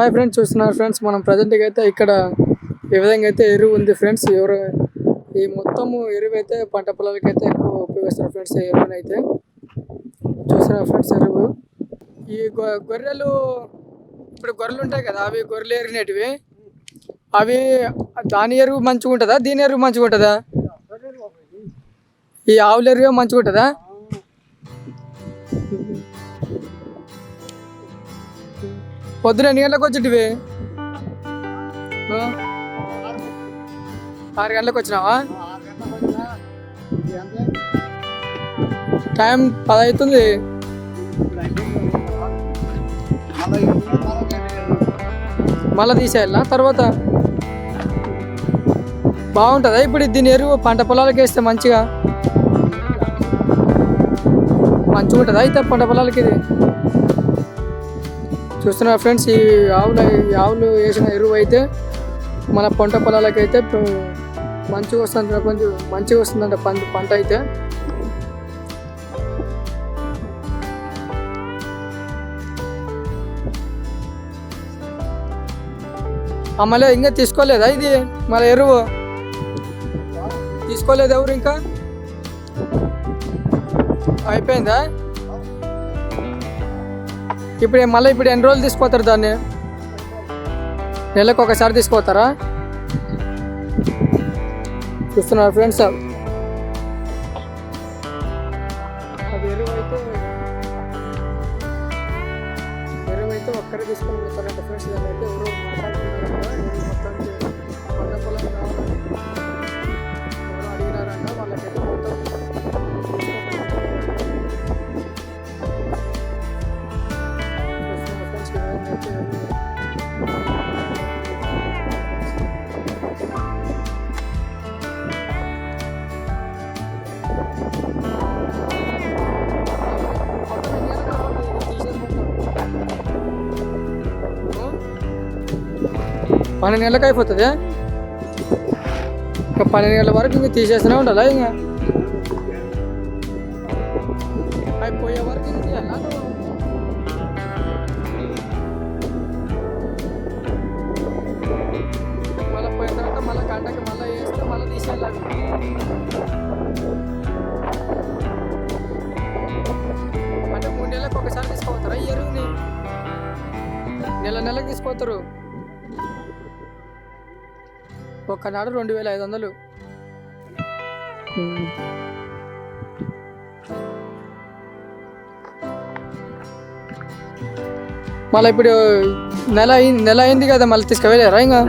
Hi friends చూస్తున్నారు friends మనం ప్రజెంట్గా అయితే ఇక్కడ ఈ విధంగా అయితే ఎరువు ఉంది ఫ్రెండ్స్ ఎవరు ఈ మొత్తము ఎరువు అయితే పంట పొలాలకి అయితే ఎక్కువ ఉపయోగిస్తారు ఫ్రెండ్స్ ఎరువుని అయితే. చూస్తున్నారు ఫ్రెండ్స్ ఎరువు. ఈ గొ- గొర్రెలు ఇప్పుడు గొర్రెలు ఉంటాయి కదా అవి గొర్రెలు ఎరిగినటివి అవి దాని ఎరువు మంచిగా ఉంటుందా దీని ఎరువు మంచిగా ఉంటుందా ఈ ఆవుల ఎరువు మంచిగా ఉంటుందా పొద్దున ఎన్ని గంటలకు వచ్చేటివి? ఆరు గంటలకు వచ్చినావా? టైం పది అవుతుంది. మళ్ళీ తీసేయాలా? తర్వాత? బాగుంటుందా? ఇప్పుడు దీని ఎరువు పంట పొలాలకు వేస్తే మంచిగా? మంచిగా ఉంటుందా అయితే పంట పొలాలకి ఇది? చూస్తున్నారు ఫ్రెండ్స్ ఈ ఆవులు ఈ ఆవులు వేసిన ఎరువు అయితే మన పంట పొలాలకి అయితే మంచిగా వస్తుంది కొంచెం మంచిగా వస్తుందంట పంట పంట అయితే. మళ్ళీ ఇంకా తీసుకోలేదా ఇది మళ్ళీ ఎరువు? తీసుకోలేదు ఎవరు ఇంకా? అయిపోయిందా? ఇప్పుడు మళ్ళీ ఇప్పుడు ఎన్ని రోజులు తీసుకుపోతారు దాన్ని? నెలకు ఒకసారి తీసుకుపోతారా? చూస్తున్నారు ఫ్రెండ్స్. అది ఒక్కరే తీసుకొని పోతారంట ఫ్రెండ్స్. దాన్ని అయితే ఎవరు మాట్లాడుతున్నారు మొత్తానికి పన్నెండు గంటలకు అయిపోతుంది. ఇంకా పన్నెండు గంటల వరకు ఇంకా తీసేస్తూనే ఉండాలా ఇంకా? అయిపోయే వరకు ఇంకా తీయాలా? మళ్ళీ పోయిన తర్వాత మళ్ళీ గంటకి మళ్ళీ వేస్తే మళ్ళీ తీసేయాలి? అంటే మూడు నెలలకు ఒకసారి తీసుకోపోతారా ఈ ఎరువుని? నెల నెలకు తీసుకోతారు ఒక్కనాడు రెండు వేల ఐదు వందలు. మళ్ళీ ఇప్పుడు నెల అయింది నెల అయింది కదా మళ్ళీ తీసుకువెళ్ళారా ఇంకా?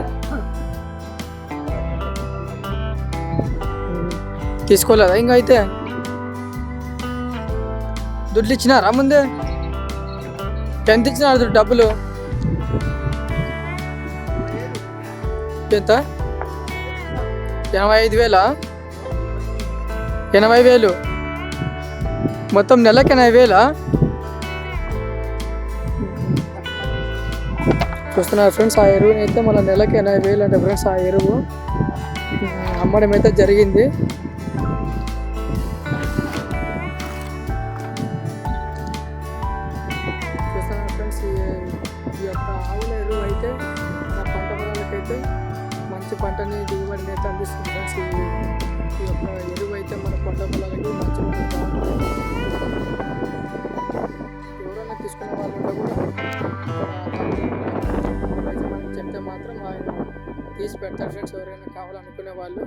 తీసుకోలేదా ఇంకా అయితే? దుడ్లు ఇచ్చినారా ముందే? ఎంత ఇచ్చినారు డబ్బులు? ఎంత? ఎనభై ఐదు వేల? ఎనభై వేలు. మొత్తం నెలకు ఎనభై వేల? చూస్తున్నారు ఫ్రెండ్స్ ఆ ఎరువుని అయితే మన నెలకి ఎనభై వేలు అంటే ఫ్రెండ్స్ ఆ ఎరువు. అమ్మడం అయితే జరిగింది. చూస్తున్నారు ఫ్రెండ్స్ ఈ యొక్క ఆవుల ఎరువు అయితే పంట పొలాలకైతే మంచి పంటని అయితే మంచి ఎవరైనా తీసుకునే వాళ్ళు కూడా చెప్తే మాత్రం ఆయన తీసి పెడతారు. ఫ్రెండ్స్ ఎవరైనా కావాలనుకునే వాళ్ళు